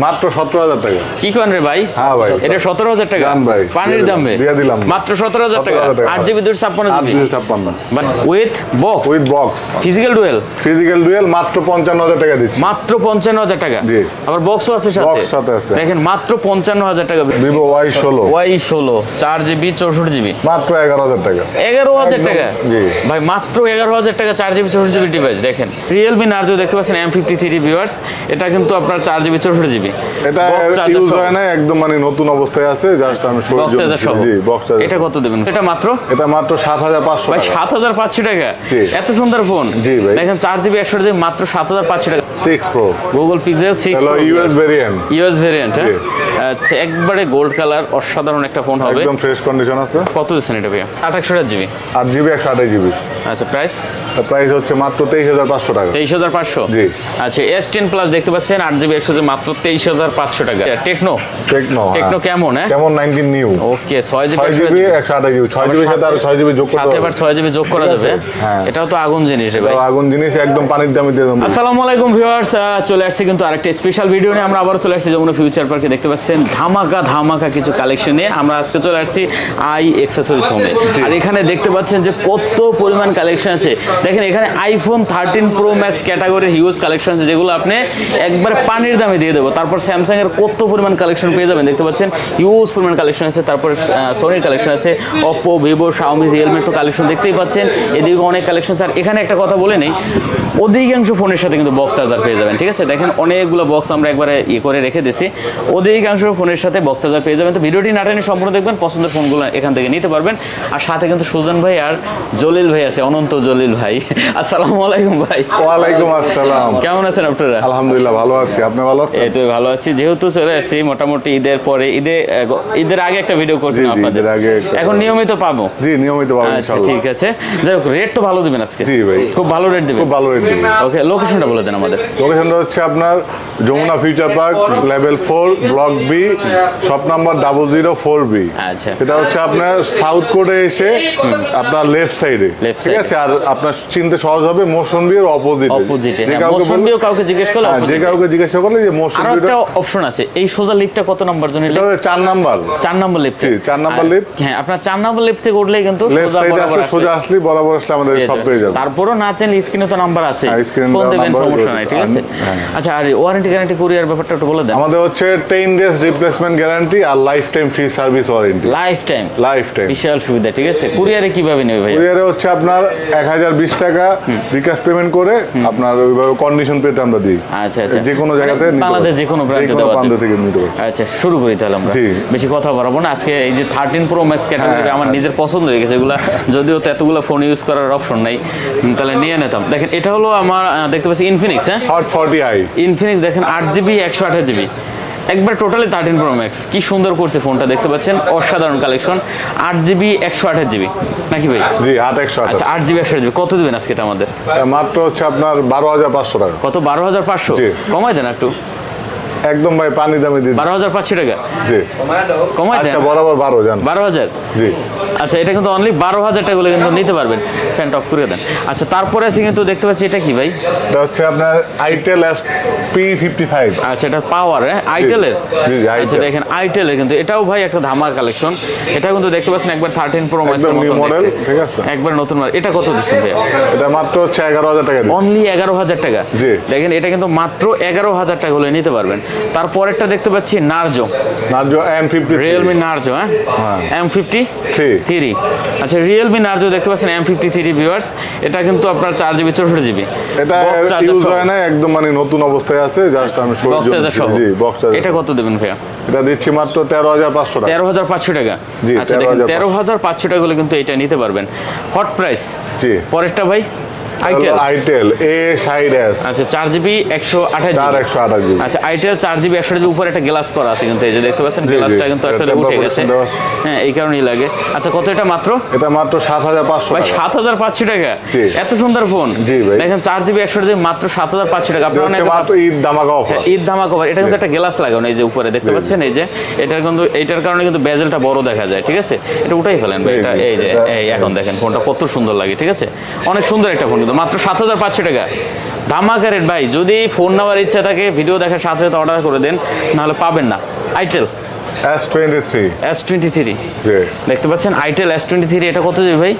মাত্র সতেরো হাজার টাকা। কি করেন রে ভাই? হ্যাঁ ভাই। এটা সতেরো হাজার টাকা? ভাই, পানির দামে দিয়ে দিলাম। মাত্র সতেরো হাজার টাকা 17,000 টাকা। আট জিবি দুশো ছাপ্পান্ন জিবি? ছাপ্পান্ন। With box with box physical dual physical dual মাত্র পঞ্চান্ন হাজার টাকা দিচ্ছি। মাত্র পঞ্চান্ন হাজার টাকা? জি। আবার বক্সও আছে সাথে? Box সাথে আছে। দেখেন মাত্র পঞ্চান্ন হাজার টাকা। ভিভো ওয়াই ষোলো। ওয়াই ষোলো চার জিবি চৌষট্টি জিবি। মাত্র এগারো হাজার টাকা। এগারো হাজার টাকা? জি। ভাই মাত্র এগারো হাজার টাকা চার জিবি চৌষট্টি জিবি ডিভাইস দেখেন। রিয়েলমি নার্জো দেখতে পাচ্ছেন এম ফিফটি থ্রি ভিউয়ার্স এটা কিন্তু আপনার চার জিবি চৌষট্টি জিবি। এটা ইউজ হয় না একদম মানে নতুন অবস্থায় আছে জাস্ট আমি বক্স চার্জার সহ। জি বক্স এটা কত দেবেন? এটা মাত্র? এটা মাত্র সাত হাজার পাঁচশো ভাই টাকা। সাত হাজার পাঁচশো টাকা? এত সুন্দর ফোন। জি ভাই। দেখেন চার জিবি একশো জিবি মাত্র সাত হাজার পাঁচশো টাকা। Six pro Google Pixel six hello US variant US variant. আচ্ছা একবারে গোল্ড কালার অসাধারণ একটা ফোন হবে। একদম ফ্রেশ কন্ডিশন আছে। কত দিচ্ছেন এটা ভাইয়া? আঠাশশো জিবি আট জিবি একশো আঠাশ জিবি আচ্ছা প্রাইস প্রাইস হচ্ছে মাত্র তেইশ হাজার পাঁচশো টাকা। তেইশ হাজার পাঁচশো? জি। আচ্ছা এস টেন প্লাস দেখতে পাচ্ছেন আট জিবি একশো জিবি মাত্র তেইশ হাজার পাঁচশো টাকা। টেকনো? টেকনো টেকনো কেমন হ্যাঁ? কেমন নাইনটিন নিউ? ওকে ছয় জিবি ছয় জিবি একশো আঠাশ জিবি ছয় জিবির সাথে আর ছয় জিবি যোগ করতে ছয় জিবি যোগ করা যাবে। হ্যাঁ। এটাও তো আগুন জিনিস ভাই। আগুন জিনিস একদম পানির দামে দিয়ে দেবো। আসসালামু আলাইকুম ভিউয়ার্স চলে আসছে কিন্তু আরেকটা স্পেশাল ভিডিও নিয়ে। আমরা আবার চলে আসছি যমুনা ফিউচার পার্কে দেখতে পাচ্ছেন ধামাকা ধামাকা কিছু কালেকশন নিয়ে। আমরা আজকে চলে আসছি আই এক্সেসরিজ হোমে আর এখানে দেখতে পাচ্ছেন যে কত পরিমাণ কালেকশন আছে। দেখেন এখানে আইফোন থার্টিন প্রো ম্যাক্স ক্যাটাগরির হিউজ কালেকশন আছে যেগুলো আপনি একবার পানির দামে দিয়ে দেবো। তারপর স্যামসাং এর কত পরিমাণ কালেকশন পেয়ে যাবেন দেখতে পাচ্ছেন? ইউজ পরিমাণ কালেকশন আছে তারপর সোনির কালেকশন আছে অপো ভিভো শাওমি রিয়েলমির তো কালেকশন দেখতেই পাচ্ছেন। এদিকে অনেক কালেকশন আর এখানে একটা কথা বলে নেই অধিকাংশ ফোনের সাথে কিন্তু বক্স চার্জার পেয়ে যাবেন ঠিক আছে? দেখেন অনেকগুলো বক্স আমরা একবারে ইয়ে করে রেখে দিয়েছি। অধিকাংশ ফোনের সাথে বক্স চার্জার পেয়ে যাবেন। তো ভিডিওটি নাটানি সম্পূর্ণ দেখবেন পছন্দের ফোনগুলো এখান থেকে নিতে পারবেন। আর সাথে কিন্তু সুজন ভাই আর জলিল ভাই আছে অনন্ত জলিল ভাই। আসসালামু আলাইকুম ভাই। ওয়ালাইকুম আসসালাম। কেমন আছেন আপনারা? আলহামদুলিল্লাহ ভালো আছি। আপনি ভালো আছেন? এই তো ভালো আছি। যেহেতু চলে আসছি মোটামুটি ঈদের পরে ঈদে ঈদের আগে একটা ভিডিও জি, করছিলাম আপনাদের। আগে এখন নিয়মিত পাবো? জি নিয়মিত পাবো আচ্ছা ইনশাআল্লাহ। ঠিক আছে। যাই হোক রেট তো ভালো দিবেন আজকে। জি ভাই। খুব ভালো রেট দিবেন। খুব ভালো রেট দিবি ওকে লোকেশনটা বলে দেন আমাদের। লোকেশনটা হচ্ছে আপনার Jamuna Future Park level four block B shop number double zero four B আচ্ছা। এটা হচ্ছে আপনার সাউথ কোর্টে এসে আপনার লেফট সাইডে ঠিক আছে? আর আপনার চিনতে সহজ হবে মোশনবি এর অপোজিট অপোজিটে মৌসুমিও কাউকে জিজ্ঞেস করলে যে কাউকে জিজ্ঞেস করলে যে মোশনবি একটা অপশন আছে। এই সোজা লিফটটা কত নাম্বার জন্য এটা নাম্বার চার নম্বর লিফট জি, নাম্বার lift। হ্যাঁ আপনার চার নম্বর লিফট থেকে উঠলেই কিন্তু সোজা বরাবর সোজা আসলে বরাবর আসলে আমাদের সব। পেয়ে যাবে। তারপরও না চাইলে স্ক্রিনে তো নাম্বার আছে। হ্যাঁ, ফোন দেবেন সমস্যা নাই ঠিক আছে? হ্যাঁ। আচ্ছা আর ওয়ারেন্টি গ্যারান্টি কুরিয়ার ব্যাপারটা একটু বলে দেন। আমাদের হচ্ছে টেন ডেজ রিপ্লেসমেন্ট গ্যারান্টি আর lifetime free service warranty lifetime lifetime বিশাল সুবিধা ঠিক আছে? কুরিয়ারে কীভাবে নেবে ভাই কুরিয়ারে হচ্ছে আপনার এক হাজার বিশ টাকা বিকাশ পেমেন্ট করে আপনার ওইভাবে কন্ডিশন পেতে আমরা দিই। আচ্ছা আচ্ছা। যে কোনো জায়গাতে নিতে বাংলাদেশ। যে কোনো কোনো দেওয়া থেকে নিতে পারবেন আচ্ছা শুরু করি তাহলে আমরা। বেশি কথা বাড়াবো না। আজকে এই যে থার্টিন প্রো ম্যাক্স ক্যাটাগরি হ্যাঁ, আমার নিজের পছন্দ হয়ে গেছে এগুলা যদিও তো এতগুলো ফোন ইউজ করার অপশন নাই তাহলে নিয়ে নিতাম। দেখেন এটা হলো আমার দেখতে পাচ্ছি ইনফিনিক্স হ্যাঁ? হট ফর্টি আই ইনফিনিক্স দেখেন আট জিবি একশো আঠাশ জিবি একবার টোটালি থার্টিন প্রো ম্যাক্স কি সুন্দর করছে ফোনটা দেখতে পাচ্ছেন? অসাধারণ কালেকশন আট জিবি একশো আঠাশ জিবি নাকি ভাই? জি আট একশো। আচ্ছা আট জিবি একশো জিবি কত দিবেন আজকে এটা আমাদের? মাত্র হচ্ছে আপনার বারো হাজার পাঁচশো টাকা। কত? বারো হাজার পাঁচশো। কমাই দেন একটু। একদম ভাই পানি দামে দিন বারো হাজার পাঁচশো টাকা। জি। কমায় আচ্ছা বরাবর বারো জান। বারো হাজার? জি। আচ্ছা এটা কিন্তু অনলি বারো হাজার টাকা কিন্তু নিতে পারবেন। ফ্যানটা অফ করে দেন। আচ্ছা তারপরে আছে কিন্তু দেখতে পাচ্ছি এটা কি ভাই? এটা হচ্ছে আপনার itel S P fifty five আচ্ছা এটা পাওয়ার হ্যাঁ? আইটেলের আচ্ছা দেখেন আইটেলের কিন্তু এটাও ভাই একটা ধামার কালেকশন এটা কিন্তু দেখতে পাচ্ছেন একবার থার্টিন প্রো ম্যাক্সের মতো model, ঠিক আছে। একবার নতুন model। এটা কত দিচ্ছেন ভাই এটা মাত্র হচ্ছে এগারো হাজার টাকা অনলি এগারো হাজার টাকা। দেখেন এটা কিন্তু মাত্র এগারো হাজার টাকা হলে নিতে পারবেন। তারপরেরটা দেখতে পাচ্ছি Narzo. Narzo M fifty Realme Narzo হ্যাঁ? M fifty Three। থ্রি। আচ্ছা রিয়েলমি নার্জো দেখতে পাচ্ছেন এম ফিফটি থ্রি ভিউয়ার্স এটা কিন্তু আপনার চার জিবি চৌষট্টি জিবি এটা ইউজ হয় না একদম মানে নতুন অবস্থায় আছে জাস্ট আমি এটা কত দেবেন ভাইয়া? এটা দিচ্ছি মাত্র তেরো হাজার পাঁচশো টাকা। তেরো হাজার পাঁচশো টাকা। আচ্ছা দেখেন 13,500 তেরো হাজার পাঁচশো টাকা হলে কিন্তু এটা নিতে পারবেন। Hot price ji. পরেরটা ভাই? Itel itel A side S আচ্ছা চার জিবি একশো আঠাশ জিবি আচ্ছা আইটেল চার জিবি একশো উপরে একটা গ্লাস করা আছে কিন্তু এই যে দেখতে পাচ্ছেন গ্লাসটা কিন্তু আসলে উঠে গেছে। হ্যাঁ এই কারণেই লাগে। আচ্ছা কত এটা মাত্র? এটা মাত্র সাত হাজার পাঁচশো ভাই সাত হাজার পাঁচশো টাকা? এত সুন্দর ফোন জি ভাই। দেখেন চার জিবি একশো জিবি মাত্র সাত হাজার পাঁচশো টাকা। আপনারা মাত্র ঈদ অফার ঈদ এটা কিন্তু একটা গ্লাস লাগানো এই যে উপরে। দেখতে পাচ্ছেন এই যে এটার কিন্তু এইটার কারণে কিন্তু বেজেলটা বড় দেখা যায় ঠিক আছে? এটা উঠাই ফেলেন ভাই। এটা এই যে এই এখন দেখেন ফোনটা কত সুন্দর লাগে ঠিক আছে? অনেক সুন্দর একটা ফোন কিন্তু মাত্র সাত হাজার পাঁচশো টাকা। ধামাকা রেট ভাই যদি ফোন নেওয়ার ইচ্ছা থাকে ভিডিও দেখার সাথে সাথে অর্ডার করে দেন নাহলে পাবেন না। Itel S twenty three S twenty three জি। দেখতে পাচ্ছেন আইটেল এস টোয়েন্টি থ্রি এটা কত জিবি ভাই?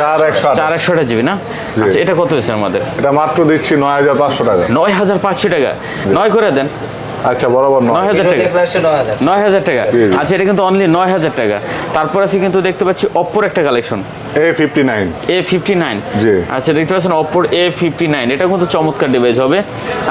চার একশো। চার একশোটা জিবি না? আচ্ছা এটা কত হয়েছে আমাদের? এটা মাত্র দিচ্ছি নয় হাজার পাঁচশো টাকা। নয় হাজার পাঁচশো টাকা। নয় করে দেন। আচ্ছা বরাবর নয়। নয় হাজার টাকা। দেখলে আসে নয় হাজার। নয় হাজার টাকা। জি, জি। আচ্ছা এটা কিন্তু অনলি নয় হাজার টাকা। তারপর আছে কিন্তু দেখতে পাচ্ছি অপ্পোর একটা collection A fifty nine A fifty nine জি। আচ্ছা দেখতে পাচ্ছেন ফিফটি নাইন এটা কিন্তু চমৎকার ডিভাইস হবে।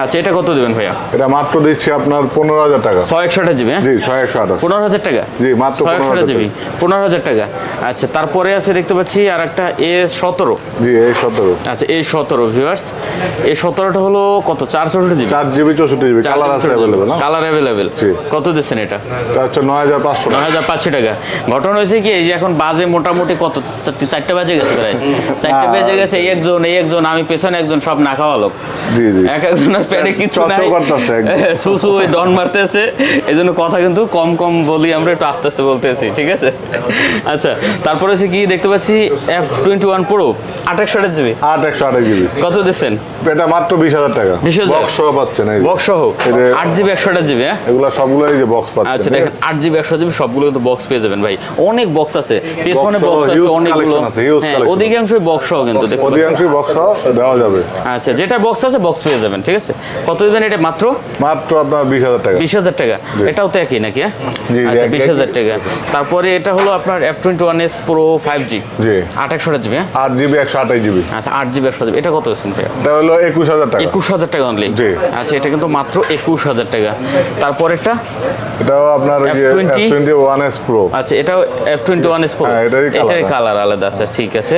আচ্ছা এটা কত দেবেন ভাইয়া? এটা মাত্র দিচ্ছি আপনার পনেরো হাজার টাকা। ছয় একশোটা জিবি হ্যাঁ? জি ছয় একশো আঠাশ। পনেরো হাজার টাকা? জি, মাত্র 15,000 জিবি পনেরো হাজার টাকা। আচ্ছা তারপরে আছে দেখতে পাচ্ছি আর একটা এ সতেরো। জি এই সতেরো। আচ্ছা এ সতেরো ভিউয়ার্স এই সতেরোটা হলো কত? চার চৌষট্টি জিবি? চার জিবি চৌষট্টি জিবি কালার আছে অ্যাভেলেবেল না? কালার কত দিচ্ছেন এটা? হাজার পাঁচশো নয় টাকা হাজার পাঁচশো টাকা। ঘটনা হয়েছে কি এই যে এখন বাজে মোটামুটি কত? চারটে- বাজে গেছে প্রায়। চারটে হ্যাঁ। বেজে গেছে এই একজন এই একজন আমি পেছনে একজন সব না খাওয়া লোক। জি জি। এক একজনের পেটে কিছু নাই। সুসু ওই ডন মারতেছে। কথা কিন্তু কম কম বলি আমরা একটু আস্তে আস্তে বলতেছি ঠিক আছে? আচ্ছা তারপরে হচ্ছে কি দেখতে পাচ্ছি এফ টোয়েন্টি ওয়ান প্রো আঠাশশো জিবি। আট একশো আঠাশ জিবি। কত দিচ্ছেন? এটা মাত্র বিশ হাজার টাকা। 20,000 বক্স সহ পাচ্ছেন বক্স সহ? আট জিবি একশো জিবি হ্যাঁ? এগুলা সবগুলো যে বক্স আচ্ছা দেখেন আট জিবি একশো জিবি সবগুলো কিন্তু বক্স পেয়ে যাবেন ভাই। অনেক বক্স আছে। পেছনে বক্স আছে অনেকগুলো। collection আছে, huge হ্যাঁ collection। অধিকাংশই বক্স সহ কিন্তু অধিকাংশই বক্স সহ দেওয়া যাবে। আচ্ছা যেটা বক্স আছে বক্স পেয়ে যাবেন ঠিক আছে? কত দিবেন এটা মাত্র? মাত্র আপনার বিশ হাজার টাকা। বিশ হাজার টাকা। এটাও তো একই নাকি হ্যাঁ? আচ্ছা বিশ হাজার টাকা। তারপরে এটা হলো আপনার F twenty one S pro five G. জি আঠাশশোটা জিবি হ্যাঁ? আট জিবি একশো আঠাশ জিবি আচ্ছা আট জিবি একশো জিবি এটা কত ভাই এটা হলো একুশ হাজার টাকা। একুশ হাজার টাকা অনলি জি। আচ্ছা এটা কিন্তু মাত্র একুশ হাজার টাকা। তারপর একটা এটাও আপনার ওই যে F20 twenty one S pro আচ্ছা এটাও F twenty one S pro হ্যাঁ, হ্যাঁ। কালার আলাদা আচ্ছা ঠিক আছে।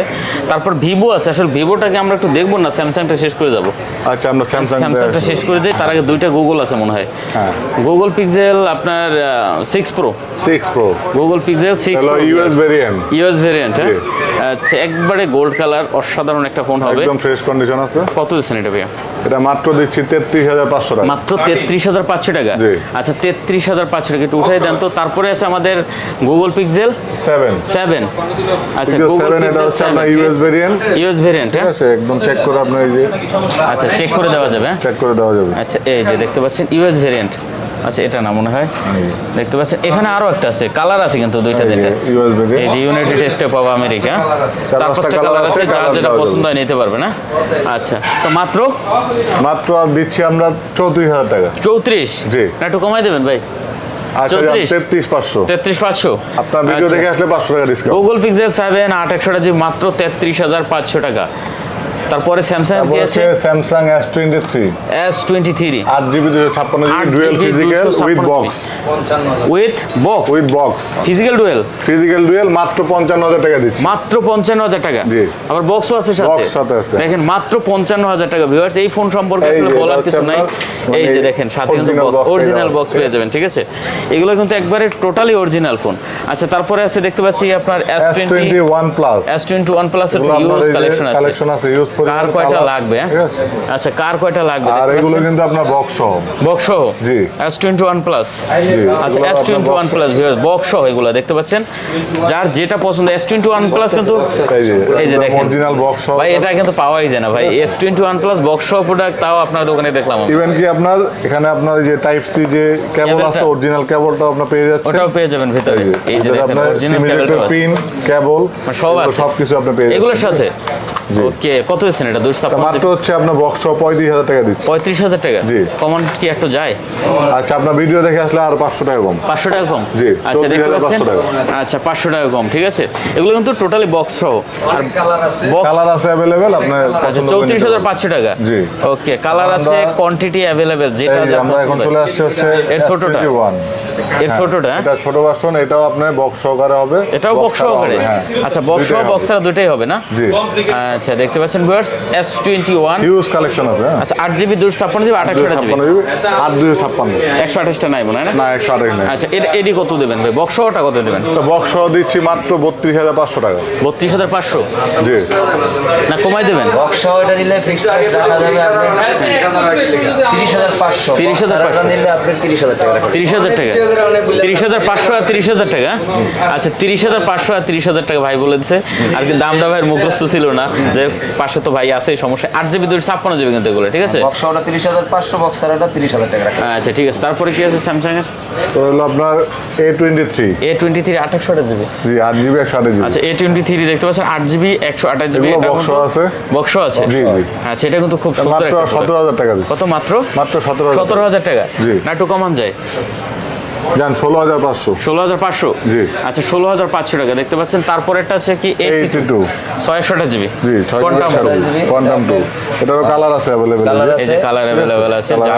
তারপর ভিভো আছে। আসলে ভিভোটাকে আমরা একটু দেখব না স্যামসাংটা শেষ করে যাব। আচ্ছা আমরা স্যামসাং স্যামসাংটা শেষ করে যাই। তার আগে দুইটা গুগল আছে মনে হয়। হ্যাঁ। গুগল পিক্সেল আপনার six pro six pro Google Pixel six হলো ইউএস ভেরিয়েন্ট ইউএস ভেরিয়েন্ট হ্যাঁ? আচ্ছা একবারে গোল্ড কালার অসাধারণ একটা ফোন হবে। একদম ফ্রেশ কন্ডিশন আছে। কত দিচ্ছেন এটা ভাইয়া? এটা মাত্র দিচ্ছি তেত্রিশ হাজার পাঁচশো টাকা। মাত্র তেত্রিশ হাজার পাঁচশো টাকা। আচ্ছা তেত্রিশ হাজার পাঁচশো টাকা একটু উঠাই দেন তো। তারপরে আছে আমাদের গুগল পিক্সেল সেভেন সেভেন আচ্ছা সেভেন এটা হচ্ছে আপনার ইউএস ভেরিয়েন্ট ইউএস ভেরিয়েন্ট ঠিক আছে একদম চেক করে আপনার এই যে আচ্ছা চেক করে দেওয়া যাবে হ্যাঁ? চেক করে দেওয়া যাবে। আচ্ছা এই যে দেখতে পাচ্ছেন ইউএস ভেরিয়েন্ট আচ্ছা এটা না মনে হয়। দেখতে পাচ্ছেন এখানে আরও একটা আছে কালার আছে কিন্তু দুইটা ইউএস এই যে ইউনাইটেড স্টেট অফ আমেরিকা। চার পাঁচটা কালার আছে যার যেটা পছন্দ হয় নিতে পারবে না? আচ্ছা তো মাত্র? মাত্র দিচ্ছি আমরা চৌত্রিশ হাজার টাকা। চৌত্রিশ? জি। একটু কমাই দেবেন ভাই। আচ্ছা 34 তেত্রিশ পাঁচশো। তেত্রিশ পাঁচশো? আপনার ভিডিও দেখে আসলে পাঁচশো টাকা ডিসকাউন্ট গুগল পিক্সেল সেভেন আট একশোটা জি মাত্র তেত্রিশ হাজার পাঁচশো টাকা। তারপরে স্যামসাং কি আছে Samsung S twenty three S twenty three আট জিবি দুশো ছাপ্পান্ন আট GB dual GB physical 256 with box with box with box physical dual physical dual মাত্র পঞ্চান্ন হাজার টাকা দিচ্ছি। মাত্র পঞ্চান্ন হাজার টাকা? জি। আবার বক্সও আছে সাথে? Box সাথে আছে। দেখেন মাত্র পঞ্চান্ন হাজার টাকা। ভিউয়ার্স এই ফোন সম্পর্কে আসলে বলার কিছু নাই। এই যে মানে দেখেন সাথে কিন্তু বক্স অরিজিনাল বক্স পেয়ে যাবেন। ঠিক আছে? এগুলো কিন্তু একবারে টোটালি অরিজিনাল ফোন আচ্ছা তারপরে আছে দেখতে পাচ্ছি আপনার S S twenty twenty one plus S twenty one plus এর ইউজ কালেকশন আছে। কালেকশন আছে ইউজ কার কয়টা লাগবে হ্যাঁ? আচ্ছা কার কয়টা লাগবে? আর এগুলো কিন্তু আপনার বক্স সহ। বক্স সহ? জি। এস টোয়েন্টি ওয়ান প্লাস আচ্ছা এগুলো এস আপনার টোয়েন্টি ওয়ান বক্স সহ। এগুলো দেখতে পাচ্ছেন? যার যেটা পছন্দ এস টোয়েন্টি ওয়ান প্লাস কিন্তু এই যে দেখেন। অরিজিনাল বক্স সহ। ভাই এটা কিন্তু পাওয়াই যায় না ভাই। S twenty one plus box সহ প্রোডাক্ট তাও আপনার দোকানে দেখলাম ইভেন কি আপনার এখানে আপনার যে টাইপ সি যে কেবল আছে অরিজিনাল কেবলটা আপনার পেয়ে যাচ্ছেন। ওটাও পেয়ে যাবেন ভিতরে। এই যে দেখেন আপনার অরিজিনাল ক্যাবেলটা পিন কেবল সব আছে। সব কিছু আপনি পেয়ে এগুলোর সাথে? ওকে কত হয়েছেন এটা দুশো মাত্র হচ্ছে আপনার বক্স সহ পঁয়ত্রিশ হাজার টাকা দিচ্ছে। পঁয়ত্রিশ হাজার টাকা? জি। কমন কি একটু যায়? আচ্ছা আপনার ভিডিও দেখে আসলে আর পাঁচশো টাকা কম। পাঁচশো টাকা কম? জি, আচ্ছা দেখতে 34,500 পাচ্ছেন? আচ্ছা পাঁচশো টাকা কম ঠিক আছে? এগুলো কিন্তু টোটালি বক্স সহ। আর কালার আছে। কালার আছে অ্যাভেলেবেল আপনার আচ্ছা চৌত্রিশ হাজার। পাঁচশো টাকা? জি। ওকে কালার আছে কোয়ান্টিটি অ্যাভেলেবেল যেটা আমরা এখন চলে আসছে হচ্ছে এর ছোটটা? S21 এর ছোটটা হ্যাঁ? এটা ছোট ভার্সন এটাও আপনার বক্স সহকারে হবে এটাও বক্স সহকারে? হ্যাঁ। আচ্ছা বক্স সহ দুইটাই বক্স হবে। ছাড়া দুটাই হবে না? জি। আচ্ছা দেখতে পাচ্ছেন viewers S twenty one huge collection আছে হ্যাঁ। আচ্ছা আট জিবি দুশো ছাপ্পান্ন জিবি আঠাশশো জিবি ছাপ্পান্ন জিবি আর দুশো ছাপ্পান্ন। একশো আঠাশটা নাই মনে হয় না? না একশো আঠাশ নেই। আচ্ছা এটা এডি কত দেবেন ভাই? বক্স সহটা কত দেবেন? তো বক্স সহ দিচ্ছি মাত্র বত্রিশ হাজার পাঁচশো টাকা। বত্রিশ হাজার পাঁচশো? জি। না কমাই দেবেন? বক্স সহ এটা নিলে ফিক্সড প্রাইস রাখা যাবে হাজার পাঁচশো। 30,500 নিলে আপনি তিরিশ হাজার টাকা রাখবেন। তিরিশ হাজার টাকা। তিরিশ হাজার পাঁচশো আর তিরিশ হাজার টাকা? আচ্ছা তিরিশ হাজার পাঁচশো আর তিরিশ হাজার টাকা ভাই বলেছে। আর কি দামটা ভাইয়ের মুখস্থ ছিল না। যে পাশে তো ভাই আছে সমস্যা আট জিবি দুই ছাপ্পান্ন জিবি কিন্তু এগুলো ঠিক আছে? বক্স তিরিশ হাজার পাঁচশো বক্সার তিরিশ হাজার টাকা আচ্ছা ঠিক আছে। তারপরে কি আছে স্যামসাং এর তো হলো আপনার A twenty three A twenty three আঠাশশো জিবি। জি আট জিবি একশো আঠাশ জিবি। আচ্ছা এ টোয়েন্টি থ্রি দেখতে পাচ্ছেন আট জিবি একশো আঠাশ জিবি। এগুলো আছে? বক্স আছে। জি, জি। আচ্ছা এটা কিন্তু খুব সুন্দর মাত্র সতেরো হাজার টাকা কত মাত্র? মাত্র সতেরো হাজার সতেরো হাজার টাকা। জি। না একটু কমান যায়। যান ষোলো হাজার পাঁচশো। ষোলো হাজার পাঁচশো? জি। আচ্ছা ষোলো হাজার পাঁচশো টাকা দেখতে পাচ্ছেন। তারপরেরটা আছে কি? Eighty two. ছয় জিবি। জি কোয়ান্টাম টু। এটারও কালার আছে অ্যাভেলেবেল এই যে কালার অ্যাভেলেবেল আছে। আছে,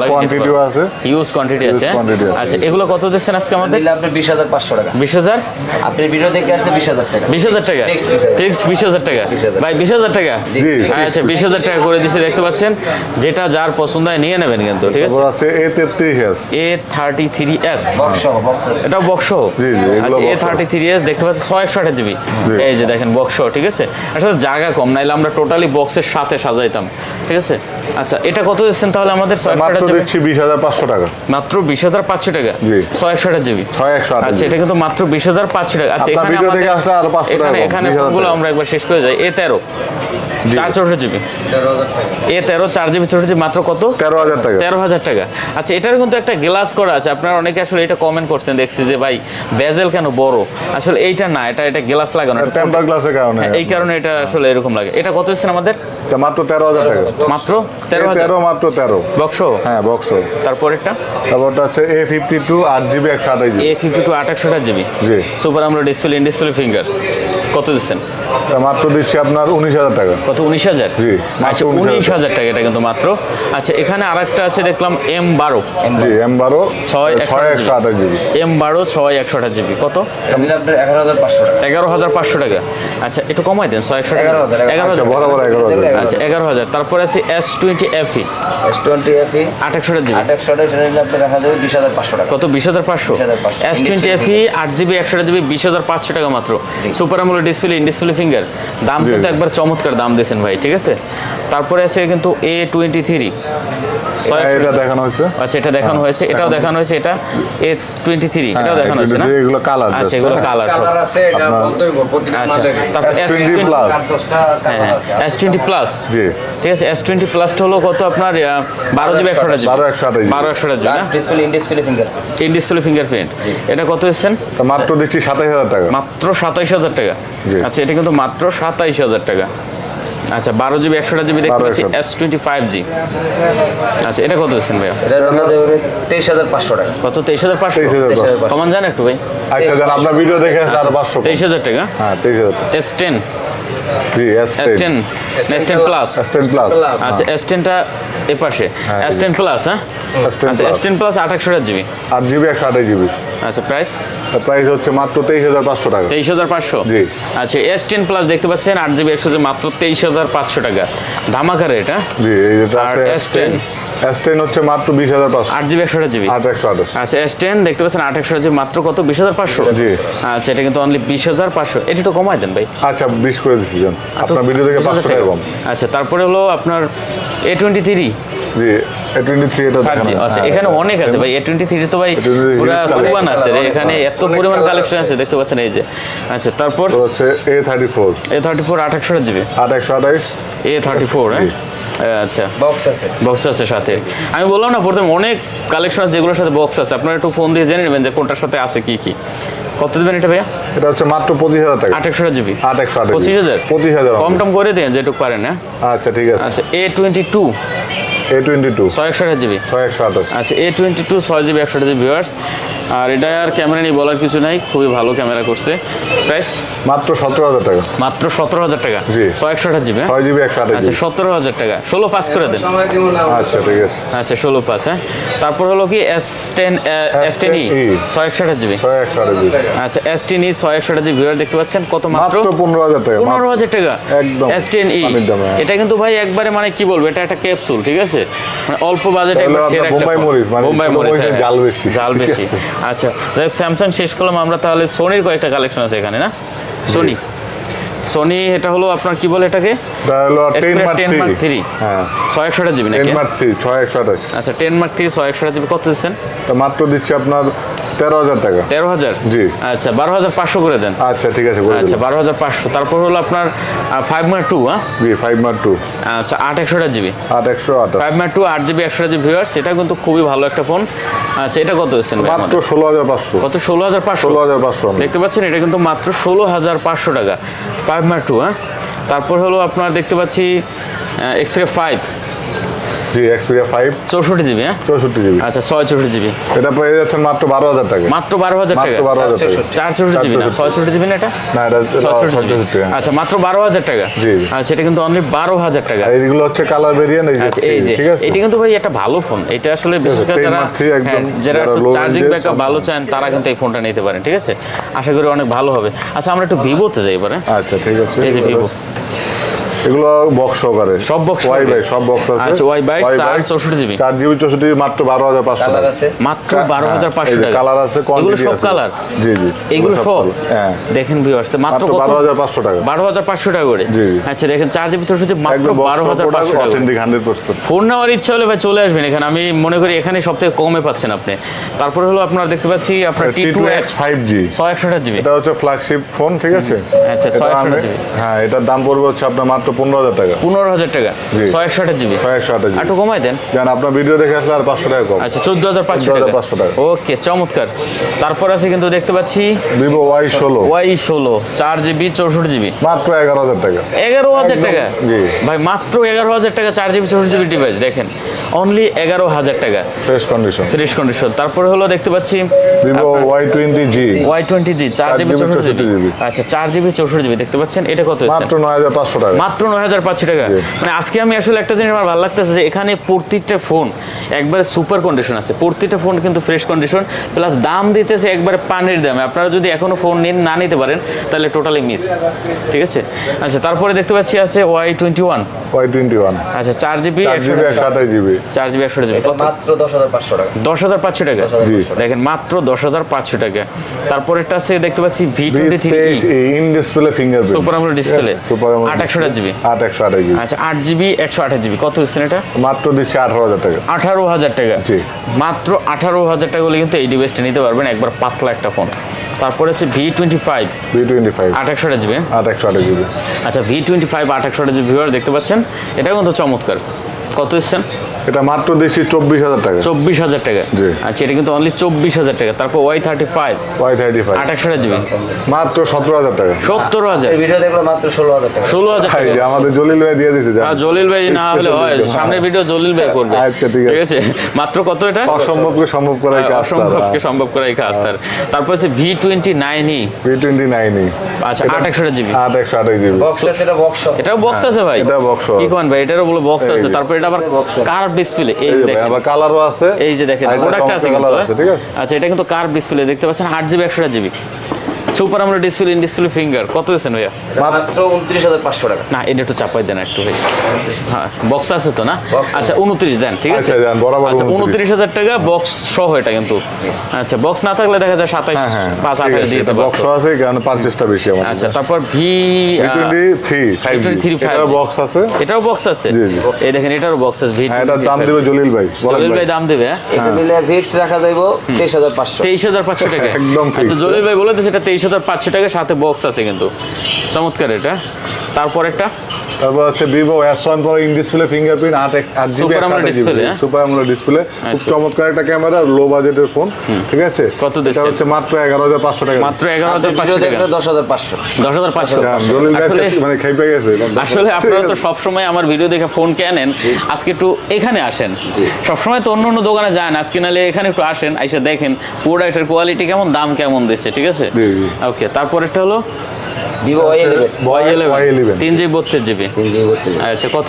লাগে quantity ও আছে। ইউজ কোয়ান্টিটি আছে। আচ্ছা এগুলো কত দিচ্ছেন আজকে আমাদের? দিলে আপনি বিশ হাজার পাঁচশো টাকা। বিশ হাজার? আপনি ভিডিও দেখে আসলে বিশ হাজার টাকা। বিশ হাজার টাকা? Fixed 20,000 ফিক্সড বিশ হাজার টাকা? ভাই বিশ হাজার টাকা? জি আচ্ছা বিশ হাজার। টাকা করে দিচ্ছি দেখতে পাচ্ছেন। যেটা যার পছন্দ হয় নিয়ে নেবেন কিন্তু ঠিক আছে? তারপর আছে এ তেত্রিশ A thirty three S box জি, জি, এগুলো এ থার্টি থ্রি এস দেখতে পাচ্ছি ছয় একশো আঠাশ জিবি এই যে দেখেন বক্স ঠিক আছে? আসলে জায়গা কম নাইলে আমরা টোটালি বক্সের সাথে সাজাইতাম ঠিক আছে? আচ্ছা এটা কত দিচ্ছেন তাহলে আমাদের মাত্র দিচ্ছি বিশ হাজার পাঁচশো টাকা। মাত্র বিশ হাজার পাঁচশো টাকা? জি। ছয় একশো আঠাশ জিবি ছয় একশো আচ্ছা এটা কিন্তু মাত্র বিশ হাজার পাঁচশো টাকা। আচ্ছা এখানে video আমাদের- আসলে আরও 500 টাকা এখানে কম, এখানে 20,000 ফোনগুলো আমরা একবার শেষ করে যাই। এ তেরো। চার চৌষট্টি জিবি এ তেরো চার জিবি চৌষট্টি মাত্র কত? তেরো হাজার টাকা। তেরো হাজার টাকা। আচ্ছা এটার কিন্তু একটা গ্লাস করা আছে। আপনারা অনেকে আসলে এটা কমেন্ট করছেন দেখছি যে ভাই বেজেল কেন বড়? আসলে এইটা না এটা এটা গ্লাস লাগানো এটা টেম্পার গ্লাসের কারণে হ্যাঁ, এই কারণে এটা আসলে এরকম লাগে। এটা কত হচ্ছে আমাদের? এটা মাত্র তেরো হাজার টাকা। মাত্র তেরো তেরো মাত্র তেরো। বক্স? হ্যাঁ বক্স। তারপর তারপরেরটা? তারপরটা হচ্ছে এ ফিফটি টু আট জিবি একশো আঠাশ এ ফিফটি টু আঠাশশোটা GB G. Super AMOLED display in display finger কত দিচ্ছেন? মাত্র দিচ্ছি আপনার উনিশ হাজার টাকা। কত উনিশ হাজার? জি, আচ্ছা উনিশ হাজার টাকা এটা কিন্তু মাত্র। আচ্ছা এখানে আরেকটা আছে দেখলাম এম বারো। জি এম বারো ছয় ছয় একশো আঠাশ জিবি। এম বারো ছয় একশো আঠাশ জিবি। কত? এগারো হাজার পাঁচশো টাকা। এগারো হাজার পাঁচশো টাকা। আচ্ছা একটু কমাই দেন ছয় একশো টাকা 11,000 এগারো আচ্ছা হাজার। বরাবর এগারো হাজার। আচ্ছা এগারো হাজার। তারপরে আছে S twenty FE S twenty FE GB. আট একশো সেটা দিলে আপনার রাখা যাবে বিশ হাজার পাঁচশো টাকা। কত? বিশ হাজার পাঁচশো? এস টোয়েন্টি এফি আট জিবি একশো জিবি বিশ হাজার পাঁচশো টাকা মাত্র। Super AMOLED display in display finger দাম কিন্তু একবার চমৎকার দাম দিয়েছেন ভাই ঠিক আছে? তারপরে আছে কিন্তু এ টোয়েন্টি থ্রি এটা দেখানো হচ্ছে আচ্ছা এটা দেখানো হয়েছে এটাও দেখানো হয়েছে। এটা এ টোয়েন্টি থ্রি এটাও হ্যাঁ, দেখানো হয়েছে না? এগুলো- এগুলো কালার আচ্ছা এগুলো কালার কালার আছে এটা বলতে হইব প্রতিটা আচ্ছা তারপর এস টোয়েন্টি এস প্লাস জি। ঠিক আছে এস টোয়েন্টি প্লাসটা হলো কত আপনার বারো জিবি বারো একশো আঠাশ বারো না? Display in display finger in display fingerprint এটা কত এসছেন মাত্র দিচ্ছি সাতাশ হাজার টাকা। মাত্র সাতাইশ হাজার টাকা। আচ্ছা এটা কিন্তু মাত্র সাতাইশ হাজার টাকা। আচ্ছা বারো জিবি একশোটা জিবি দেখতে পাচ্ছি এস টোয়েন্টি ফাইভ জি। আচ্ছা এটা কত দিচ্ছেন যাবে তেইশ হাজার পাঁচশো টাকা। কত? তেইশ হাজার পাঁচশো। কমান জান একটু ভাই। আচ্ছা আপনার ভিডিও দেখে পাঁচশো। তেইশ হাজার টাকা? হ্যাঁ তেইশ হাজার এস টেন জি S S ten S ten plus S ten plus আচ্ছা এস টেনটা এ পাশে হ্যাঁ, এস টেন প্লাস হ্যাঁ আচ্ছা এস টেন প্লাস আঠাশশোটা জিবি আট জিবি একশো আঠাশ জিবি আচ্ছা প্রাইস প্রাইস হচ্ছে মাত্র তেইশ হাজার পাঁচশো টাকা তেইশ হাজার পাঁচশো জি। আচ্ছা এস টেন প্লাস দেখতে পাচ্ছেন আট জিবি একশো মাত্র তেইশ হাজার পাঁচশো টাকা ধামাকা রেট হ্যাঁ জি এই আছে S10 S ten S ten হচ্ছে মাত্র বিশ হাজার পাঁচশো। আট জিবি একশোটা জিবি? আট একশো আঠাশ। আচ্ছা এস টেন দেখতে পাচ্ছেন আট একশো জিবি মাত্র কত? বিশ হাজার পাঁচশো? জি। আচ্ছা এটা কিন্তু অনলি বিশ হাজার পাঁচশো। এটা একটু কমাই দেন ভাই। আচ্ছা বিশ করে দিচ্ছি যান আপনার ভিডিও থেকে 20,000 পাঁচশো টাকা কম। আচ্ছা তারপরে হলো আপনার এ টোয়েন্টি থ্রি জি এ টোয়েন্টি থ্রি এটা দেখানো। আচ্ছা হ্যাঁ, এখানে অনেক আছে ভাই। এ টোয়েন্টি থ্রি তো ভাই পুরো পরিমাণ আছে। রে এখানে এত পরিমাণ কালেকশন আছে দেখতে পাচ্ছেন এই যে। আচ্ছা তারপর হচ্ছে A thirty four A thirty four আঠাশশো জিবি। আট একশো আঠাইশ এ থার্টি ফোর হ্যাঁ আচ্ছা। বক্স আছে। বক্স আছে সাথে। আমি বললাম না প্রথমে অনেক কালেকশন আছে যেগুলোর সাথে বক্স আছে। আপনারা একটু ফোন দিয়ে জেনে নেবেন যে কোনটার সাথে আছে কি কি। কত দেবেন এটা ভাইয়া? এটা হচ্ছে মাত্র পঁচিশ হাজার টাকা। একশো জিবি? আট একশো পঁচিশ হাজার? পঁচিশ হাজার কম টম করে দেন যেটুকু পারেন হ্যাঁ? আচ্ছা ঠিক আছে। আচ্ছা A twenty two A twenty two ছয় একশো জিবি? ছয় একশো আঠাশ। আচ্ছা এ টোয়েন্টি টু ছয় জিবি একশো জিবি ভিউয়ার্স আর এটা আর ক্যামেরা নিয়ে বলার কিছু নাই খুবই ভালো ক্যামেরা করছে। প্রাইস মাত্র সতেরো হাজার টাকা। মাত্র সতেরো হাজার টাকা? জি। ছয় একশো জিবি হ্যাঁ? ছয় জিবি একশো আঠাশ আচ্ছা সতেরো হাজার টাকা। ষোলো পাস করে দেন। আচ্ছা ঠিক আছে। আচ্ছা ষোলো পাস হ্যাঁ? তারপর হলো কি S ten S ten E ছয় একশো জিবি। ছয় একশো আঠাশ জিবি। আচ্ছা এস টেন ই ছয় একশো জিবি ভিউয়ার দেখতে পাচ্ছেন? কত মাত্র? পনেরো হাজার টাকা পনেরো হাজার টাকা। একদম। S ten E. এটা কিন্তু ভাই একবারে মানে কি বলব এটা একটা ক্যাপসুল ঠিক আছে? মানে অল্প বাজেটে বোম্বাই মরিচ, মানে বোম্বাই ছোট মরিচ হ্যাঁ। জাল বেশি। জাল বেশি। আচ্ছা যাই স্যামসাং শেষ করলাম। আমরা তাহলে সোনির কয়েকটা কালেকশন আছে এখানে না? সোনি। সোনি এটা হলো আপনার কি বলে এটাকে? এটা হলো ten mark 3 mark three three হ্যাঁ। ছয় জিবি নাকি? মার্ক থ্রি ছয় একশো আঠাশ। আচ্ছা টেন মার্ক থ্রি ছয় একশোটা জিবি। কত দিচ্ছেন? তো মাত্র দিচ্ছি আপনার তেরো হাজার টাকা। তেরো হাজার? জি। আচ্ছা বারো হাজার পাঁচশো করে দেন। আচ্ছা ঠিক আছে আচ্ছা বারো হাজার পাঁচশো। তারপর হলো আপনার ফাইভ মার টু হ্যাঁ? জি ফাইভ মার টু আচ্ছা আট একশোটা জিবি। আট একশো আঠাশ ফাইভ মার টু আট জিবি একশোটা জিবি ভিউয়ার্স এটা কিন্তু খুবই ভালো একটা ফোন আচ্ছা এটা কত হচ্ছেন মাত্র ষোলো হাজার পাঁচশো। কত? ষোলো হাজার পাঁচশো। ষোলো হাজার পাঁচশো দেখতে পাচ্ছেন এটা কিন্তু মাত্র ষোলো হাজার পাঁচশো টাকা। ফাইভ মার টু হ্যাঁ? তারপর হলো আপনার দেখতে পাচ্ছি Xperia five G Xperia GB হ্যাঁ? চৌষট্টি জিবি। আচ্ছা ছয় চৌষট্টি জিবি। এটা পেয়ে যাচ্ছেন মাত্র বারো হাজার টাকা। মাত্র বারো হাজার টাকা? মাত্র জিবি না? ছয় চৌষট্টি জিবি না এটা? না এটা জিবি। আচ্ছা মাত্র বারো হাজার টাকা? জি। আচ্ছা এটা কিন্তু অনলি বারো হাজার টাকা। আর এইগুলো হচ্ছে কালার ভেরিয়েন্ট এই যে আচ্ছা এই যে এটা কিন্তু ভাই একটা ভালো ফোন এটা আসলে বিশেষ করে যারা হ্যাঁ, যারা যারা চার্জিং ব্যাকআপ ভালো চান তারা কিন্তু এই ফোনটা নিতে পারেন ঠিক আছে? আশা করি অনেক ভালো হবে। আচ্ছা আমরা একটু ভিভোতে যাই এবারে। আচ্ছা ঠিক আছে এই যে ভিভো এগুলো বক্স সহকারে সব box ওয়াই বাই সব বক্স আছে। আচ্ছা, by চার চৌষট্টি জিবি। চার জিবি চৌষট্টি মাত্র বারো হাজার পাঁচশো কালার টাকা আছে? মাত্র বারো হাজার পাঁচশো টাকা। কালার আছে কোয়ান্টিটি সব কালার জি জি এগুলো সব হ্যাঁ। দেখেন ভিউয়ার্স মাত্র মাত্র কত? বারো হাজার পাঁচশো টাকা। বারো হাজার পাঁচশো টাকা করে। জি। আচ্ছা দেখেন চার জিবি চৌষট্টি জিবি মাত্র একদম বারো হাজার পাঁচশো টাকা করে। অথেন্টিক হান্ড্রেড পার্সেন্ট ফোন নেওয়ার ইচ্ছা হলে ভাই চলে আসবেন এখানে। আমি মনে করি এখানে সব থেকে কমে পাচ্ছেন আপনি। তারপরে হলো আপনার দেখতে পাচ্ছি আপনার T two X five G ছয় একশোটা জিবি। এটা হচ্ছে ফ্ল্যাগশিপ ফোন ঠিক আছে? আচ্ছা, এটা 668 আমি- জিবি। হ্যাঁ এটার দাম পড়বে হচ্ছে আপনার মাত্র পনেরো হাজার টাকা। পনেরো হাজার টাকা। জি। ছয় একশোটা জিবি। ছয় একশো আঠাশ একটু কমাই দেন। জান আপনার ভিডিও দেখে আসলে আর পাঁচশো টাকা কম। আচ্ছা চোদ্দ হাজার পাঁচশো টাকা। 14,500 টাকা। ওকে চমৎকার। তারপর আছে কিন্তু দেখতে পাচ্ছি ভিভো ওয়াই ষোলো। ওয়াই ষোলো চার জিবি চৌষট্টি জিবি। মাত্র এগারো হাজার টাকা। এগারো হাজার টাকা? ভাই মাত্র এগারো হাজার টাকা চার জিবি চৌষট্টি জিবি ডিভাইস দেখেন। অনলি এগারো হাজার টাকা। ফ্রেশ কন্ডিশন ফ্রেশ কন্ডিশন তারপরে হলো দেখতে পাচ্ছি Vivo Y twenty G. Y twenty G GB GB চৌষট্টি জিবি। আচ্ছা চার জিবি চৌষট্টি জিবি। দেখতে পাচ্ছেন এটা কত মাত্র নয় হাজার পাঁচশো টাকা। মাত্র নয় হাজার পাঁচশো টাকা মানে আজকে আমি আসলে একটা জিনিস আমার ভালো লাগতেছে যে এখানে প্রতিটা ফোন একবারে সুপার কন্ডিশন আছে প্রতিটা ফোন কিন্তু ফ্রেশ কন্ডিশন প্লাস দাম দিতেছে একবারে পানির দামে আপনারা যদি এখনও ফোন নিন না নিতে পারেন তাহলে টোটালি মিস ঠিক আছে আচ্ছা তারপরে দেখতে পাচ্ছি আছে Y twenty one Y twenty one আচ্ছা চার জিবি চার জিবি একশো আঠাশ জিবি চার জিবি একশো জিবি মাত্র দশ হাজার পাঁচশো টাকা দশ হাজার পাঁচশো টাকা দেখেন মাত্র দশ হাজার পাঁচশো টাকা তারপরেরটা আছে দেখতে পাচ্ছি V twenty three in display fingerprint super AMOLED display super আট একশো জিবি আট একশো আঠাশ জিবি আচ্ছা আট জিবি একশো আঠাশ জিবি কত হচ্ছে এটা? মাত্র দিচ্ছে আঠারো হাজার টাকা। আঠারো হাজার টাকা। জি। মাত্র আঠারো হাজার টাকা হলে কিন্তু এই ডিভাইসটা নিতে পারবেন একবার পাতলা একটা ফোন তারপরে আছে V twenty five V twenty five আট একশোটা জিবি আট একশো আঠাশ জিবি আচ্ছা ভি টোয়েন্টি ফাইভ আট একশোটা জিবি ভিউয়ার দেখতে পাচ্ছেন। এটাও কিন্তু চমৎকার। কত এসছেন এটা মাত্র চব্বিশ হাজার টাকা। চব্বিশ হাজার টাকা। জি। আচ্ছা এটা কিন্তু অনলি চব্বিশ হাজার টাকা। তারপর Y thirty five Y thirty five GB. মাত্র সতেরো হাজার টাকা। সত্তর হাজার। ভিডিও দেখল মাত্র ষোলো হাজার টাকা। ষোলো হাজার টাকা। আমাদের জলিল ভাই দিয়ে দিচ্ছে আর জলিল ভাই না হলে হয়। সামনের ভিডিও জলিল ভাই করবে। আচ্ছা, ঠিক আছে। ঠিক আছে? মাত্র কত এটা? অসম্ভবকে সম্ভব করাই কাজ অসম্ভবকে সম্ভব করা এই কাজ তার। তারপর আছে V twenty nine E V twenty nine E আচ্ছা আট জিবি। আট একশো আঠাশ জিবি। বক্স আছে এটা বক্স এটাও বক্স আছে ভাই। এটা সহ। কি কোন ভাই? এটারও বলে বক্স আছে। তারপর এটা আবার কার্ভ ডিসপ্লে এই যে দেখেন। আবার কালারও আছে এই যে দেখেন প্রোডাক্ট আছে কিন্তু ঠিক আছে? হ্যাঁ? আচ্ছা এটা কিন্তু কার্ভ ডিসপ্লে দেখতে পাচ্ছেন আট জিবি একশোটা GB super AMOLED display in display finger কত হয়েছেন ভাইয়া? মাত্র উনত্রিশ হাজার পাঁচশো টাকা। না এটা একটু চাপাই দেন একটু ভাই। হ্যাঁ বক্স আছে তো না? আচ্ছা উনত্রিশ দেন ঠিক আছে? আচ্ছা, দেন, বরাবর আচ্ছা 29 উনত্রিশ হাজার টাকা বক্স সহ এটা কিন্তু। আচ্ছা বক্স না থাকলে দেখা যায় সাতাইশ হ্যাঁ হ্যাঁ পাঁচ ঠিক আঠাশ আছে, দিয়ে বক্স আছে কারণ পারচেসটা বেশি আমাদের আচ্ছা তারপর ভি থ্রি থ্রি বক্স আছে? এটাও বক্স আছে? জি, জি। এই দেখেন এটারও বক্স আছে ভি হ্যাঁ এটার দাম দিবে জলিল ভাই জলিল ভাই। দাম দেবে হ্যাঁ? এটা নিলে ফিক্সড রাখা যাইব তেইশ হাজার পাঁচশো। তেইশ হাজার পাঁচশো টাকা। একদম। আচ্ছা জলিল ভাই বলে দিচ্ছে এটা তেইশ হাজার পাঁচশো টাকা সাথে বক্স আছে কিন্তু। চমৎকার এটা। তারপর একটা তারপর হচ্ছে Vivo S one pro in display fingerprint আট এক- আট জিবি? সুপার আমোলেড ডিসপ্লে খুব আচ্ছা। চমৎকার একটা ক্যামেরা লো বাজেটের ফোন ঠিক আছে? কত এটা হচ্ছে মাত্র এগারো হাজার পাঁচশো টাকা। মাত্র এগারো হাজার পাঁচশো টাকা। দশ হাজার পাঁচশো। দশ হাজার পাঁচশো। মানে গেছে আসলে আপনারা তো সবসময় আমার ভিডিও দেখে ফোন কেনেন। আজকে একটু এখানে আসেন। সবসময় তো অন্য অন্য দোকানে যান আজকে নাহলে এখানে একটু আসেন আইসা দেখেন। প্রোডাক্টের কোয়ালিটি কেমন দাম কেমন দিচ্ছে ঠিক আছে। ওকে তারপরেরটা হলো Vivo Y eleven Y eleven তিন জিবি বত্রিশ জিবি। তিন জিবি বত্রিশ আচ্ছা কত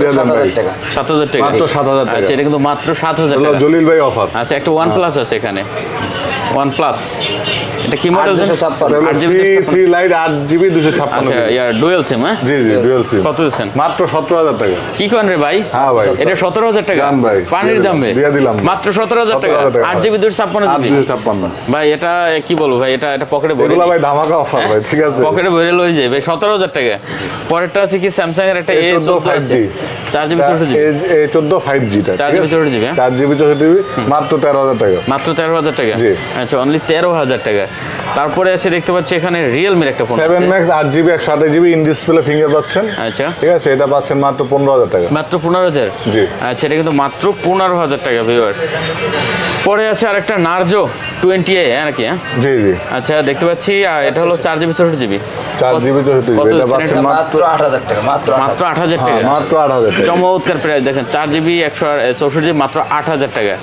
দেন সাত হাজার টাকা। সাত হাজার 7,000 টাকা। আচ্ছা এটা কিন্তু মাত্র সাত হাজার টাকা। জলিল ভাই অফার। আচ্ছা একটা ওয়ান প্লাস আছে এখানে। ওয়ান প্লাস এটা কি মডেল লাইট আট জিবি দুশো ছাপ্পান্ন আচ্ছা ইয়ার ডুয়েল সিম হ্যাঁ? জি জি ডুয়েল সিম কত দিচ্ছেন? মাত্র সতেরো হাজার টাকা। কি করেন রে ভাই? হ্যাঁ ভাই। এটা সতেরো হাজার টাকা? ভাই। পানির দিয়ে দিয়ে দিলাম। মাত্র সতেরো হাজার টাকা। আট জিবি দুশো ছাপ্পান্ন জিবি? ছাপ্পান্ন। ভাই এটা কি বলব ভাই? এটা এটা পকেটে ভরে ভাই ধামাকা অফার ভাই ঠিক আছে। আছে পকেটে ভরে লই যাবে সতেরো হাজার টাকা। পরেরটা আছে কি? স্যামসাং এর একটা এ A14 চোদ্দ আছে। চার জিবি চৌষট্টি জিবি। এ চোদ্দ ফাইভ জিটা চার জিবি চৌষট্টি জিবি হ্যাঁ? চার জিবি চৌষট্টি জিবি মাত্র তেরো হাজার টাকা। মাত্র তেরো হাজার টাকা। জি। আচ্ছা অনলি তেরো হাজার টাকা। তারপরে আছে দেখতে পাচ্ছি এখানে রিয়েলমির একটা ফোন সেভেন ম্যাক্স আট জিবি একশো আঠাশ জিবি ইন ডিসপ্লে ফিঙ্গার পাচ্ছেন আচ্ছা। ঠিক আছে এটা পাচ্ছেন মাত্র পনেরো হাজার টাকা। মাত্র পনেরো হাজার? জি। আচ্ছা এটা কিন্তু মাত্র পনেরো হাজার টাকা ভিউয়ার্স পরে আছে আর একটা নার্জো টোয়েন্টি এ নাকি হ্যাঁ? জি জি। আচ্ছা দেখতে পাচ্ছি এটা হলো চার জিবি চৌষট্টি জিবি চার জিবি জিবি এটা পাচ্ছেন মাত্র আট হাজার টাকা মাত্র আট হাজার হ্যাঁ, টাকা। মাত্র আট হাজার টাকা। চমৎকার প্রাইস দেখেন চার জিবি একশো চৌষট্টি জিবি মাত্র আট হাজার টাকা।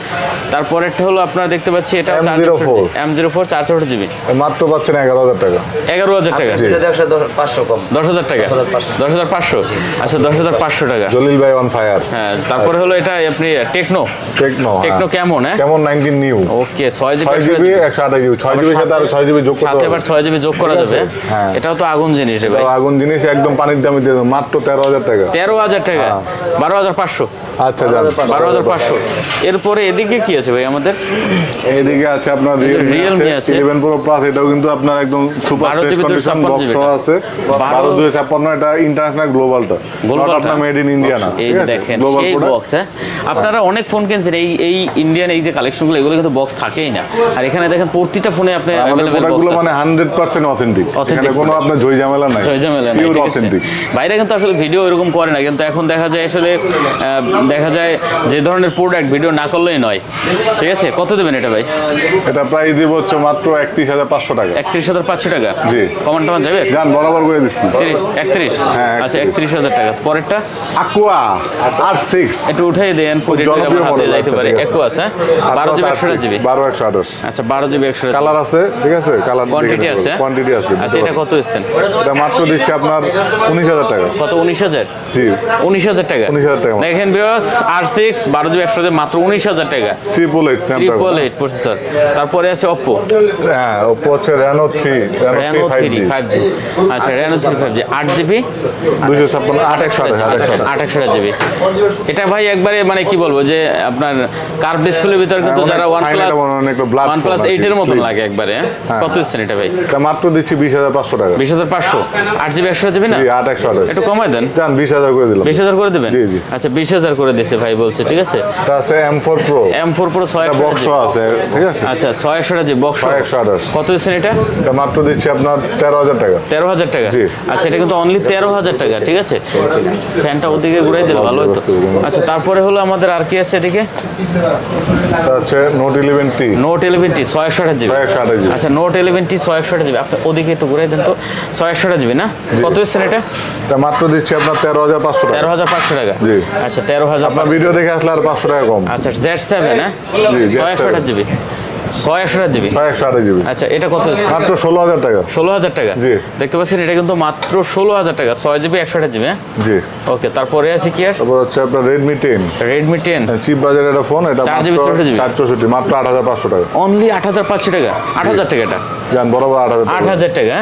তারপরেরটা হলো আপনারা দেখতে পাচ্ছি এটা M04 এম জিরো ফোর চার চৌষট্টি জিবি মাত্র পাচ্ছেন এগারো হাজার টাকা। এগারো হাজার টাকা। পাঁচশো কম। দশ হাজার টাকা। 10,500 দশ হাজার পাঁচশো। আচ্ছা দশ হাজার পাঁচশো টাকা। জলিল ভাই অন ফায়ার হ্যাঁ তারপরে হলো এটা আপনি টেকনো টেকনো টেকনো কেমন হ্যাঁ? কেমন নাইনটিন নিউ ওকে ছয় জিবি জিবি একশো আঠাশ জিবি ছয় জিবির সাথে আর ছয় জিবি যোগ করতে ছয় জিবি যোগ করা? যাবে। হ্যাঁ। এটাও তো আগুন জিনিস ভাই। আগুন জিনিস একদম পানির দামে দিয়ে মাত্র তেরো হাজার টাকা। তেরো হাজার টাকা? হ্যাঁ। বারো হাজার পাঁচশো? আচ্ছা বারো হাজার পাঁচশো। এরপরে এদিকে কি আছে ভাই আমাদের? এদিকে আছে আপনার রিয়েলমি আছে। আছে। ইলেভেন প্রো প্লাস এটাও কিন্তু আপনার একদম super 12 fresh GB condition box আছে। বারো- বারো দুই ছাপ্পান্ন এটা ইন্টারন্যাশনাল গ্লোবালটা Global আপনার মেড ইন ইন্ডিয়া না এই যে? দেখেন বক্স হ্যাঁ? আপনারা অনেক ফোন কিনছেন এই এই ইন্ডিয়ান এই যে কালেকশনগুলো এগুলো কিন্তু বক্স থাকেই না। আর এখানে দেখেন প্রতিটা ফোনে আপনি বক্স মানে অথেন্টিক এখানে কোনো আপনার ঝামেলা নাই। ঝামেলা? অথেন্টিক বাইরে কিন্তু আসলে ভিডিও এরকম করে না কিন্তু এখন দেখা যায় আসলে দেখা যায় যে ধরনের প্রোডাক্ট ভিডিও না করলেই নয়। ঠিক আছে? কত দেবেন এটা ভাই? এটা প্রাইস দিব হচ্ছে মাত্র একত্রিশ হাজার পাঁচশো টাকা। একত্রিশ হাজার পাঁচশো টাকা? জি। কমান টমান যাবে? যান বরাবর করে দিচ্ছি। তিরিশ একত্রিশ? হ্যাঁ, আচ্ছা 31 একত্রিশ হাজার টাকা। পরেরটা? আকুয়া আর সিক্স একটু উঠাই দেন যাইতে পারে। ঠিক আছে। হ্যাঁ? বারো জিবি একশো জিবি? বারো একশো আঠাশ। আচ্ছা বারো জিবি একশো কালার আছে ঠিক আছে? কালার কোয়ান্টিটি আছে? কোয়ান্টিটি আছে আচ্ছা এটা কত এসছেন এটা মাত্র দিচ্ছে আপনার উনিশ হাজার টাকা। কত? উনিশ হাজার? জি। উনিশ হাজার টাকা? 19,000 টাকা। দেখেন বিয়াস আর সিক্স বারো জিবি একশো মাত্র উনিশ হাজার টাকা। Triple eight triple eight processor তারপরে আছে অপ্পো হ্যাঁ হচ্ছে Reno three Reno three five G আচ্ছা রেনো থ্রি ফাইভ জি আট জিবি? দুশো ছাপ্পান্ন আট একশো আট একশো জিবি। এটা ভাই একবারে মানে কি বলব যে আপনার কার ডিসপ্লের ভিতরে কিন্তু যারা ওয়ান প্লাস ওয়ান প্লাস এইটের মতন লাগে একবারে হ্যাঁ? হ্যাঁ। কত দিচ্ছেন এটা ভাই? মাত্র দিচ্ছি বিশ হাজার পাঁচশো টাকা। বিশ হাজার পাঁচশো। আট জিবি একশো জিবি না? আট একশো একটু কমাই দেন। বিশ হাজার করে দিলাম। বিশ হাজার করে দেবেন। আচ্ছা বিশ হাজার করে দিছে ভাই বলছে ঠিক আছে? এটা আছে M four pro M four pro ছয় এটা একশো বক্স আছে ঠিক আছে? আচ্ছা ছয় একশো জি বক্স কত দিচ্ছেন এটা? এটা মাত্র দিচ্ছি আপনার তেরো হাজার টাকা। তেরো হাজার টাকা? জি। আচ্ছা এটা কিন্তু অনলি তেরো হাজার টাকা ঠিক আছে? ফ্যানটা ওদিকে ঘুরাই দিলে ভালো হতো আচ্ছা তারপরে হলো আমাদের আর কি আছে এদিকে? Note T Note eleven T ছয় একশো জিবি। ছয় একশো আঠাশ জিবি। আচ্ছা নোট ইলেভেন টি ছয় একশো জিবি। আপনি ওদিকে একটু ঘুরাই দেন তো। ছয় একশো জিবি না? কত এসছেন এটা? এটা মাত্র দিচ্ছি আপনার তেরো হাজার পাঁচশো টাকা। তেরো হাজার পাঁচশো টাকা। জি। আচ্ছা তেরো হাজার আপনার ভিডিও দেখে আসলে আর পাঁচশো টাকা কম। আচ্ছা জেড সেভেন হ্যাঁ? জি, Z7 ছয় একশো জিবি। ছয় একশো জিবি? ছয় একশো আঠাশ জিবি। আচ্ছা এটা কত মাত্র ষোলো হাজার টাকা। ষোলো হাজার টাকা? জি। দেখতে পাচ্ছেন এটা কিন্তু মাত্র ষোলো হাজার টাকা। ছয় জিবি একশো জিবি হ্যাঁ? জি। ওকে তারপরে আছে কি আর? তারপর হচ্ছে আপনার Redmi ten Redmi ten cheap বাজারের একটা ফোন এটা চার জিবি, মাত্র 64 জিবি। চার চৌষট্টি মাত্র আট হাজার পাঁচশো টাকা। অনলি আট হাজার পাঁচশো টাকা? আট হাজার টাকা এটা? যান বরাবর আট হাজার আট হাজার টাকা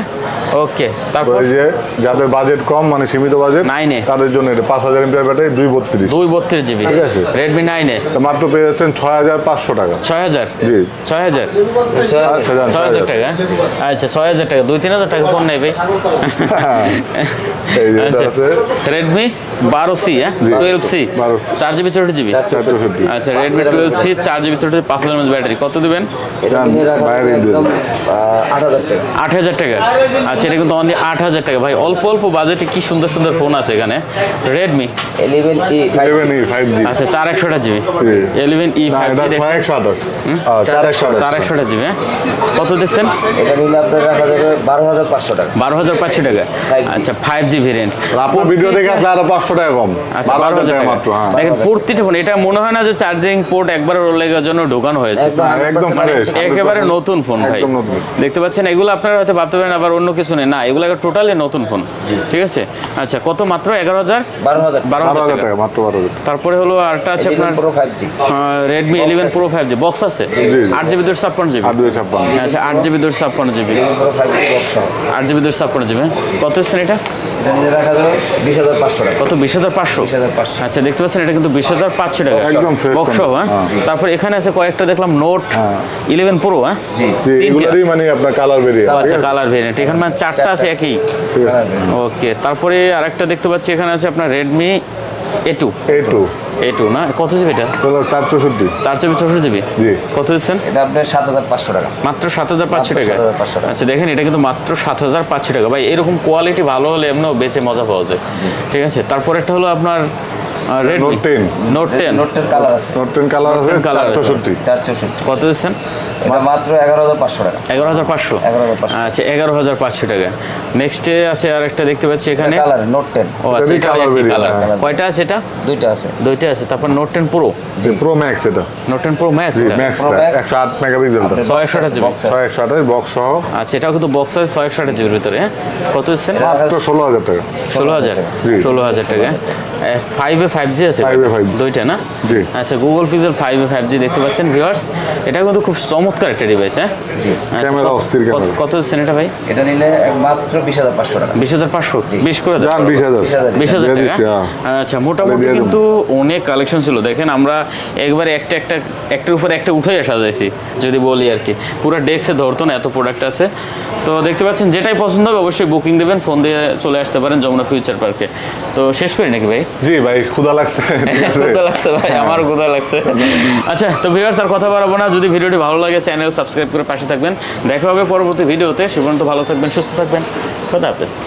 ওকে তো তারপর যে যাদের বাজেট কম মানে সীমিত বাজেট নাইনে। তাদের জন্য এটা পাঁচ হাজার এমপিআর ব্যাটারি দুই বত্রিশ। দুই বত্রিশ জিবি। ঠিক আছে। রেডমি নাইনে। মাত্র পেয়ে যাচ্ছেন ছয় হাজার পাঁচশো টাকা। ছয় হাজার? জি। ছয় হাজার? আচ্ছা ছয় হাজার। টাকা আচ্ছা ছয় হাজার টাকা। দুই তিন হাজার টাকা আচ্ছা আছে। রেডমি বারো সি হ্যাঁ? টুয়েলভ সি চার জিবি চৌষট্টি জিবি আচ্ছা রেডমি টুয়েলভ সি চার জিবি চৌষট্টি পাঁচ হাজার এমএচ ব্যাটারি। কত দেবেন? আট হাজার টাকা। আচ্ছা এটা কিন্তু অনলি আট হাজার টাকা। ভাই অল্প অল্প বাজেটে কি সুন্দর সুন্দর ফোন আছে এখানে। রেডমি ফাইভ জি আচ্ছা চার একশোটা জিবি জি। ইলেভেন ই ফাইভ একশো চার একশো চার একশোটা জিবি হ্যাঁ? কত দিচ্ছেন? এটা নিলে আপনার রাখা যাবে বারো হাজার পাঁচশো টাকা। বারো হাজার পাঁচশো টাকা। আচ্ছা ফাইভ জি ভেরিয়েন্ট আপনার ভিডিও দেখে আসলে আরও পাঁচশো টাকা কম। আচ্ছা বারো বারো হাজার হাজার টাকা। টাকা মাত্র হ্যাঁ। দেখেন প্রতিটা ফোন এটা মনে হয় না যে চার্জিং পোর্ট একবার রোল জন্য ঢোকানো হয়েছে। একদম হ্যাঁ, একদম 100% ফ্রেশ একেবারে নতুন ফোন ভাই। দেখতে পাচ্ছেন এগুলো আপনারা হয়তো ভাবতে পারেন আবার অন্য কিছু নেই। না এগুলো টোটালি নতুন ফোন ঠিক আছে? আচ্ছা কত মাত্র? এগারো হাজার? বারো হাজার। টাকা। মাত্র বারো তারপরে হলো আরটা আছে আপনার Redmi eleven pro five G box আছে আট জিবি দুশো ছাপ্পান্ন জিবি আচ্ছা আট জিবি দুশো ছাপ্পান্ন জিবি আট জিবি দুশো ছাপ্পান্ন জিবি কত এসছেন এটা? এটা নিলে রাখা যাবে বিশ হাজার পাঁচশো টাকা। কত? বিশ হাজার পাঁচশো? 20,500 আচ্ছা দেখতে পাচ্ছেন এটা কিন্তু বিশ হাজার পাঁচশো টাকা একদম বক্স হ্যাঁ? হ্যাঁ। তারপর এখানে আছে কয়েকটা দেখলাম নোট ইলেভেন প্রো হ্যাঁ? জি। জি এগুলোরই মানে আপনার কালার বেরিয়ে আচ্ছা কালার ভেরিয়েন্ট এখানে মানে চারটা আছে একই? ওকে তারপরে আরেকটা দেখতে পাচ্ছি এখানে আছে আপনার Redmi A two A two A two না? কত জিবি এটা? হলো চার চৌষট্টি চার জিবি চৌষট্টি জিবি? জি। কত দিচ্ছেন? এটা আপনার সাত হাজার পাঁচশো টাকা। মাত্র সাত হাজার পাঁচশো মাত্র টাকা 7,500 টাকা। আচ্ছা দেখেন এটা কিন্তু মাত্র সাত হাজার পাঁচশো টাকা। ভাই এরকম কোয়ালিটি ভালো হলে এমনিও বেচে মজা পাওয়া যায়। ঠিক আছে? তারপর একটা হলো আপনার Note 10 নোট টেন নোটের কালার আছে। নোট টেন কালার আছে 10 colour চৌষট্টি চার চৌষট্টি কত দিচ্ছেন? এটা মাত্র এগারো হাজার পাঁচশো টাকা। এগারো হাজার পাঁচশো? 11,500 আচ্ছা এগারো হাজার পাঁচশো টাকা। নেক্সটে আছে আর একটা দেখতে পাচ্ছি এখানে। কালার নোট টেন ও আচ্ছা এটা কালার। কয়টা আছে এটা? দুইটা আছে। দুইটা আছে। তারপর নোট টেন প্রো জি প্রো ম্যাক্স এটা। Note ten pro max Max। একশো আট মেগাপিক্সেলটা ছয় জিবি। বক্স সহ। আচ্ছা এটাও কিন্তু বক্স আছে ছয় একশো আঠাশ জিবির ভিতরে। হ্যাঁ কত দিচ্ছেন? মাত্র ষোলো হাজার টাকা। ষোলো হাজার। জি। ষোলো হাজার টাকা। ফাইভে ফাইভ জি আছে? 5 এ 5G দুইটা না? জি। আচ্ছা গুগল পিক্সেল ফাইভে ফাইভ জি দেখতে পাচ্ছেন ভিউয়ার্স এটা কিন্তু খুব চমৎকার একটা ডিভাইস হ্যাঁ? জি আচ্ছা, ক্যামেরা কত- অস্থির ক্যামেরা। কত দিচ্ছেন এটা ভাই? এটা নিলে মাত্র বিশ হাজার পাঁচশো টাকা। বিশ হাজার পাঁচশো? বিশ করে বিশ হাজার। 20,000 বিশ হাজার টাকা? হ্যাঁ। আচ্ছা মোটামুটি কিন্তু অনেক কালেকশন ছিল। দেখেন আমরা একবারে একটা একটা একটার উপর একটা উঠে সাজাইছি যদি বলি আর কি। পুরো ডেস্কে ধরতো না এত প্রোডাক্ট আছে। তো দেখতে পাচ্ছেন যেটাই পছন্দ হবে অবশ্যই বুকিং দেবেন ফোন দিয়ে চলে আসতে পারেন যমুনা ফিউচার পার্কে তো শেষ করি নাকি ভাই? জি ভাই ক্ষুধা লাগছে। ক্ষুধা লাগছে ভাই আমার ক্ষুধা লাগছে। আচ্ছা তো ভিউয়ার্স আর কথা বাড়াবো না। যদি ভিডিওটি ভালো লাগে চ্যানেল সাবস্ক্রাইব করে পাশে থাকবেন। দেখা হবে পরবর্তী ভিডিওতে। সে পর্যন্ত ভালো থাকবেন সুস্থ থাকবেন। খোদা হাফেজ।